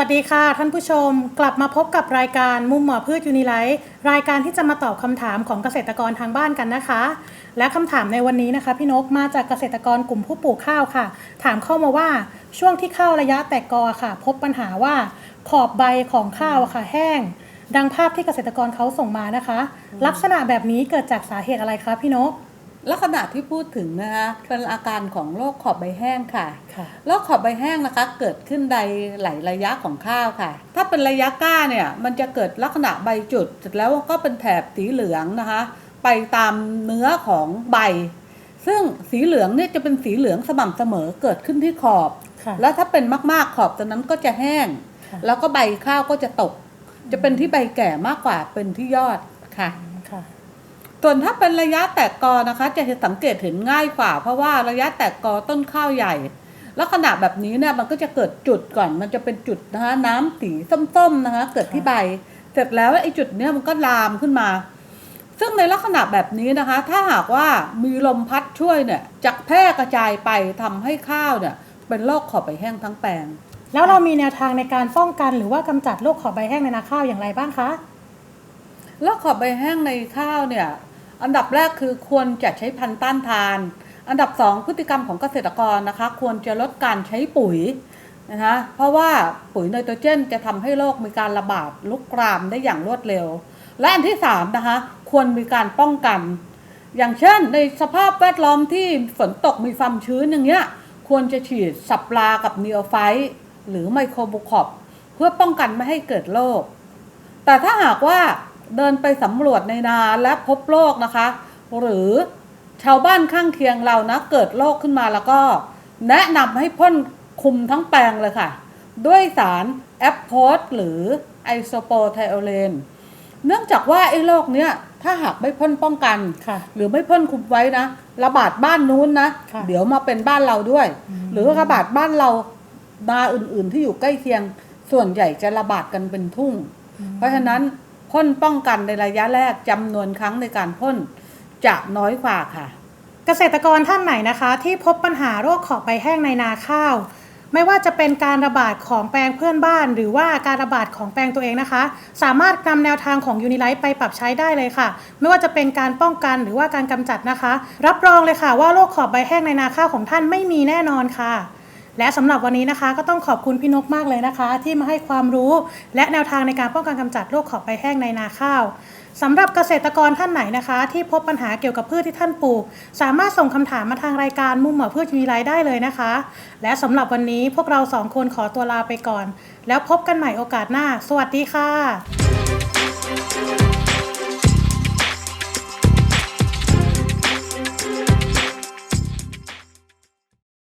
วัสดีค่ะ ท่านผู้ชมกลับมาพบกับรายการมุมหมอพืชยูนิไลท์รายการที่จะมาตอบคำถามของเกษตรกรทางบ้านกันนะคะ และคำถามในวันนี้นะคะ พี่นกมาจากเกษตรกรกลุ่มผู้ปลูกข้าวค่ะ ถามเข้ามาว่าช่วงที่ข้าวระยะแตกกอค่ะ พบปัญหาว่าขอบใบของข้าวค่ะ แห้ง ดังภาพที่เกษตรกรเขาส่งมานะคะ ลักษณะแบบนี้เกิดจากสาเหตุอะไรคะพี่นก ลักษณะที่พูดถึงนะคะเป็นอาการของโรคขอบใบแห้งค่ะค่ะโรคขอบใบแห้งนะคะ เกิดขึ้นในหลายระยะของข้าวค่ะ ถ้าเป็นระยะก้าเนี่ยมันจะเกิดลักษณะใบจุดเสร็จแล้วก็เป็นแถบสีเหลืองนะคะ ไปตามเนื้อของใบ ซึ่งสีเหลืองเนี่ยจะเป็นสีเหลืองสม่ำเสมอเกิดขึ้นที่ขอบค่ะแล้วถ้าเป็นมากๆขอบตัวนั้นก็จะแห้งค่ะแล้วก็ใบข้าวก็จะตก จะเป็นที่ใบแก่มากกว่าเป็นที่ยอดค่ะค่ะ ส่วนถ้าเป็นระยะแตกกอนะคะ จะสังเกตเห็นง่ายกว่า เพราะว่าระยะแตกกอต้นข้าวใหญ่ ลักษณะแบบนี้เนี่ยมันก็จะเกิดจุดก่อน มันจะเป็นจุดนะคะน้ำสีส้มๆนะคะ เกิดที่ใบ เสร็จแล้วไอ้จุดเนี้ยมันก็ลามขึ้นมา ซึ่งในลักษณะแบบนี้นะคะ ถ้าหากว่ามีลมพัดช่วยเนี่ยจะแพร่กระจายไปทำให้ข้าวเนี่ย เป็นโรคขอบใบแห้งทั้งแปลงแล้วเรามีแนวทางในการป้องกันหรือว่ากำจัดโรคขอบใบแห้งในนาข้าวอย่างไรบ้างคะ โรคขอบใบแห้งในข้าวเนี่ย อันดับแรกคือควรจะใช้พันธุ์ต้านทาน อันดับสองพฤติกรรมของเกษตรกรนะคะ ควรจะลดการใช้ปุ๋ยนะคะเพราะว่าปุ๋ยไนโตรเจนจะทำให้โรคมีการระบาดลุกรามได้อย่างรวดเร็ว และอันที่สามนะคะควรมีการป้องกัน อย่างเช่น ในสภาพแวดล้อมที่ฝนตกมีความชื้นอย่างเงี้ยควรจะฉีดสับปลากับเนีโอไฟหรือไมโครบุคอบเพื่อป้องกันไม่ให้เกิดโรคแต่ถ้าหากว่า เดินไปสำรวจในนาและพบโรคนะคะ หรือชาวบ้านข้างเคียงเรานะเกิดโรคขึ้นมาแล้วก็ แนะนำให้พ่นคุมทั้งแปลงเลยค่ะ ด้วยสารแอปโพสหรือไอโซโปไทโอเลนเนื่องจากว่าไอ้โรคเนี้ยถ้าหากไม่พ่นป้องกันค่ะหรือไม่พ่นคุมไว้นะระบาดบ้านนู้นนะค่ะเดี๋ยวมาเป็นบ้านเราด้วยอืมหรือระบาดบ้านเรานาอื่นๆที่อยู่ใกล้เคียง ส่วนใหญ่จะระบาดกันเป็นทุ่ง เพราะฉะนั้น พ่นป้องกันในระยะแรกจำนวนครั้งในการพ่นจะน้อยกว่าค่ะ เกษตรกรท่านไหนนะคะ ที่พบปัญหาโรคขอบใบแห้งในนาข้าว ไม่ว่าจะเป็นการระบาดของแปลงเพื่อนบ้าน หรือว่าการระบาดของแปลงตัวเองนะคะ สามารถนำแนวทางของยูนิไลท์ไปปรับใช้ได้เลยค่ะ ไม่ว่าจะเป็นการป้องกันหรือว่าการกำจัดนะคะ รับรองเลยค่ะว่าโรคขอบใบแห้งในนาข้าวของท่านไม่มีแน่นอนค่ะ และสำหรับวันนี้นะคะ ก็ต้องขอบคุณพี่นกมากเลยนะคะ ที่มาให้ความรู้ และแนวทางในการป้องกันกำจัดโรคขอบใบแห้งในนาข้าวสำหรับเกษตรกรท่านไหนนะคะ ที่พบปัญหาเกี่ยวกับพืชที่ท่านปลูก สามารถส่งคำถามมาทางรายการมุ่งหมอพืชยูนิไลท์ได้เลยนะคะ และสำหรับวันนี้พวกเราสองคนขอตัวลาไปก่อน แล้วพบกันใหม่โอกาสหน้า สวัสดีค่ะ